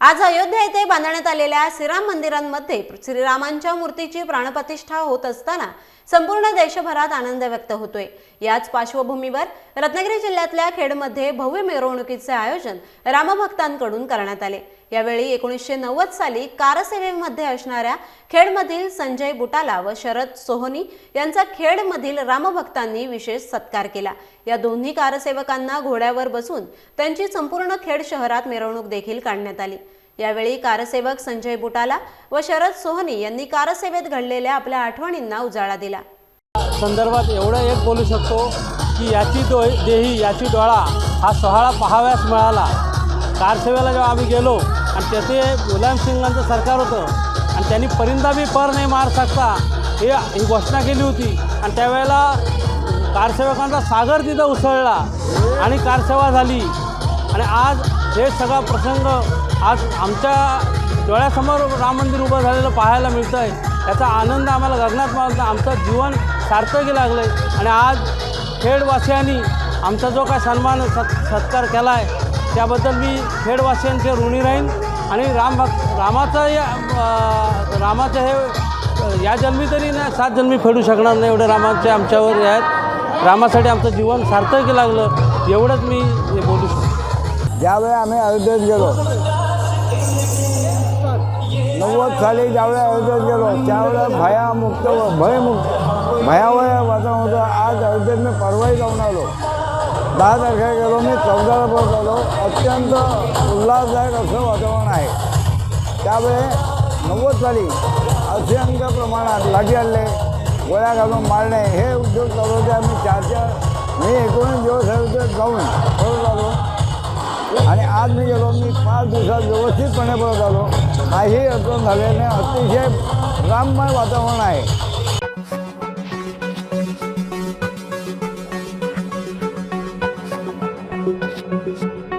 आज अयोध्या येथे बांधण्यात आलेल्या श्रीराम मंदिरांमध्ये श्रीरामांच्या मूर्तीची प्राणप्रतिष्ठा होत असताना संपूर्ण देशभरात आनंद व्यक्त होतोय. याच पार्श्वभूमीवर रत्नागिरी जिल्ह्यातल्या खेडमध्ये भव्य मिरवणुकीचे आयोजन रामभक्तांकडून करण्यात आले. यावेळी एकोणीसशे नव्वद साली कारसेवेमध्ये असणाऱ्या खेडमधील संजय बुटाला व शरद सोहनी यांचा खेडमधील रामभक्तांनी विशेष सत्कार केला. या दोन्ही कारसेवकांना घोड्यावर बसून त्यांची संपूर्ण खेड शहरात मिरवणूक देखील काढण्यात आली. यावेळी कारसेवक संजय बुटाला व शरद सोहनी यांनी कारसेवेत घडलेल्या आपल्या आठवणींना उजाळा दिला. संदर्भात एवढं एक बोलू शकतो की याची दो देही याची डोळा हा सोहळा पाहाव्यास मिळाला. कारसेवेला जेव्हा आम्ही गेलो आणि त्याचे मुलायम सिंगांचं सरकार होतं आणि त्यांनी परिंदा बी पर नाही मार सकता हे ही घोषणा केली होती. आणि त्यावेळेला कारसेवकांचा सागर तिथं उसळला आणि कारसेवा झाली. आणि आज हे सगळा प्रसंग आज आमच्या डोळ्यासमोर राम मंदिर उभं झालेलं पाहायला मिळतं आहे याचा आनंद आम्हाला गगनात मावतो आमचं जीवन सार्थकी लागलं आहे आणि आज खेडवासियांनी आमचा जो काय सन्मान सत् सत्कार केला आहे त्याबद्दल मी खेडवासियांचे ऋणी राहीन. आणि राम भक्त रामाचं या रामाचं हे या जन्मी तरी नाही सात जन्मी फेडू शकणार नाही एवढे रामाचे आमच्यावर हे आहेत. रामासाठी आमचं जीवन सार्थकी लागलं एवढंच मी हे बोलू शकतो. ज्यावेळी आम्ही अयोध्येत गेलो नव्वद साली ज्यावेळी अयोध्येत गेलो त्यावेळेला भयामुक्त भयमुक्त भयावय वातावरण होतं. आज अयोध्येत मी परवाही जाऊन आलो. दहा तारखेला गेलो मी. चौदाला परत आलो अत्यंत उल्हासदायक असं वातावरण आहे. त्यावेळे नव्वद साली असंख्य प्रमाणात लाठी आणले गोळ्या घालून मारणे हे उद्योग चालू होते. आम्ही चार चार मी एकोणीस दिवस अयोध्येत जाऊन परत आलो. आणि आज मी गेलो मी पाच दिवसात व्यवस्थितपणे परत आलो. काही अडचण झाल्याने नाही अतिशय राममय वातावरण आहे. Bye.